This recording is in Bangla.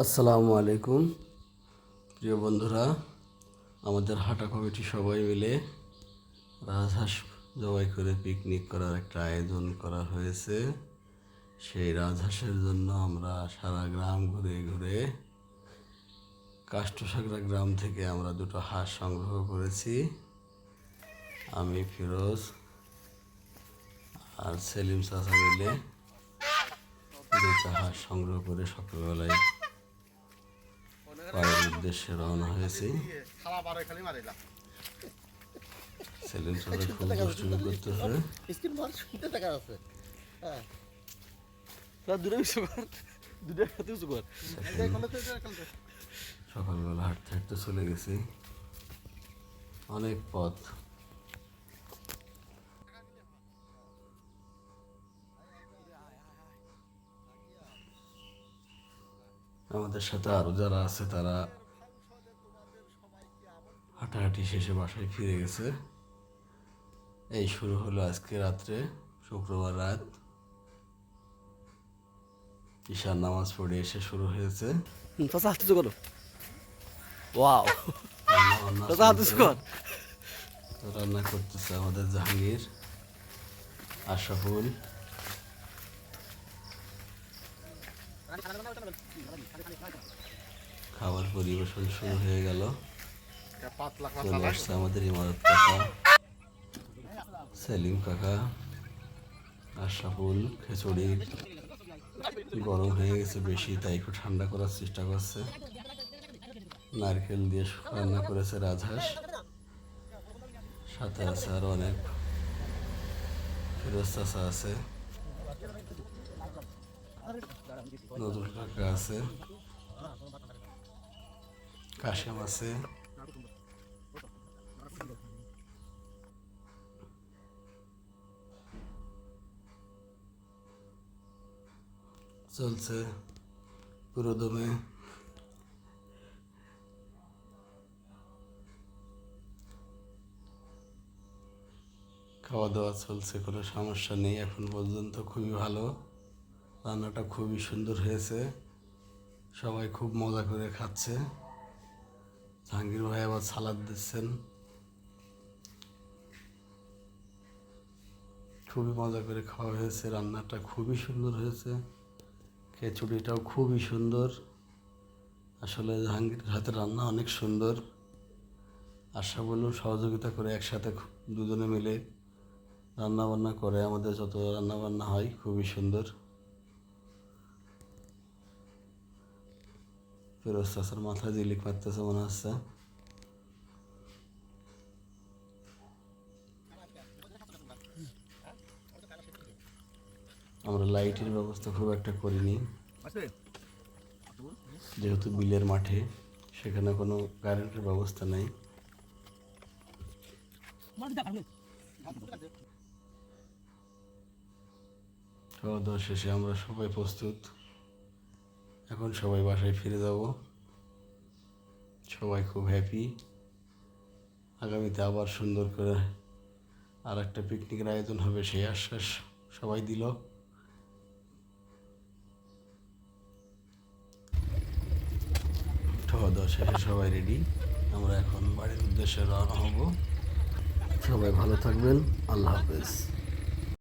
আসসালামু আলাইকুম। প্রিয় বন্ধুরা, আমাদের হাটা কমিটি সবাই মিলে রাজহাঁস জবাই করে পিকনিক করার একটা আয়োজন করা হয়েছে। সেই রাজহাঁসের জন্য আমরা সারা গ্রাম ঘুরে ঘুরে কাষ্টসাগরা গ্রাম থেকে আমরা দুটো হাঁস সংগ্রহ করেছি। আমি, ফিরোজ আর সেলিম চাচা মিলে দুটো হাঁস সংগ্রহ করে সকালবেলায় পায়ের উদ্দেশ্যে রওনা হয়েছি। খুব দুষ্টুমি করতেছে স্ক্রিন শুনতে দেখা যাচ্ছে হ্যাঁ। দূরে উঁচু কর দূরে হাতে উঁচু কর সকালবেলা হাঁটতে হাঁটতে চলে গেছি। অনেক পথ আমাদের সাথে আরও যারা আছে তারা হাঁটাহাঁটি শেষে বাসায় ফিরে গেছে। এই শুরু হলো আজকে রাত্রে শুক্রবার রাত। ঈশার নামাজ পড়ে এসে শুরু হয়েছে। চাচা হাতে উঁচু করো। ওয়াও। চাচা হাতে কর। রান্না করতেছে আমাদের জাহাঙ্গীর আশরাফুল। খাবার পরিবেশন শুরু হয়ে গেল। চলে আসছে আমাদের ইমারত কাকা। সেলিম কাকা আশরাফুল খিচুড়ি। গরম হয়ে গেছে বেশি তাই একটু ঠান্ডা করার চেষ্টা করছে। নারকেল দিয়ে রান্না করেছে রাজহাঁস। সাথে আছে আরও অনেক। চাষা আছে। নজরুল কাকা আছে। কাশেম আছে। চলছে খাওয়া দাওয়া চলছে, কোনো সমস্যা নেই, এখন পর্যন্ত খুবই ভালো। রান্নাটা খুবই সুন্দর হয়েছে। সবাই খুব মজা করে খাচ্ছে। জাহাঙ্গীর ভাই আবার সালাদ দিচ্ছেন। খুবই মজা করে খাওয়া হয়েছে, রান্নাটা খুবই সুন্দর হয়েছে। খিচুড়িটাও খুবই সুন্দর। আসলে জাহাঙ্গীরের হাতে রান্না অনেক সুন্দর। আশা বলুন সহযোগিতা করে একসাথে দুজনে মিলে রান্নাবান্না করে, আমাদের যত রান্নাবান্না হয় খুবই সুন্দর। ফেরোজ চাষার মাথায় জিলিক মারতেছে মনে হচ্ছে। আমরা লাইটের ব্যবস্থা খুব একটা করিনি। যেহেতু বিলের মাঠে সেখানে কোনো কারেন্টের ব্যবস্থা নেই। খাওয়া দাওয়া শেষে আমরা সবাই প্রস্তুত। এখন সবাই বাসায় ফিরে যাব। সবাই খুব হ্যাপি আগামীতে আবার সুন্দর করে আর একটা পিকনিকের আয়োজন হবে, সেই আশ্বাস সবাই দিল। শেষে সবাই রেডি আমরা এখন বাড়ির উদ্দেশ্যে রওনা হব। সবাই ভালো থাকবেন। আল্লাহ হাফেজ।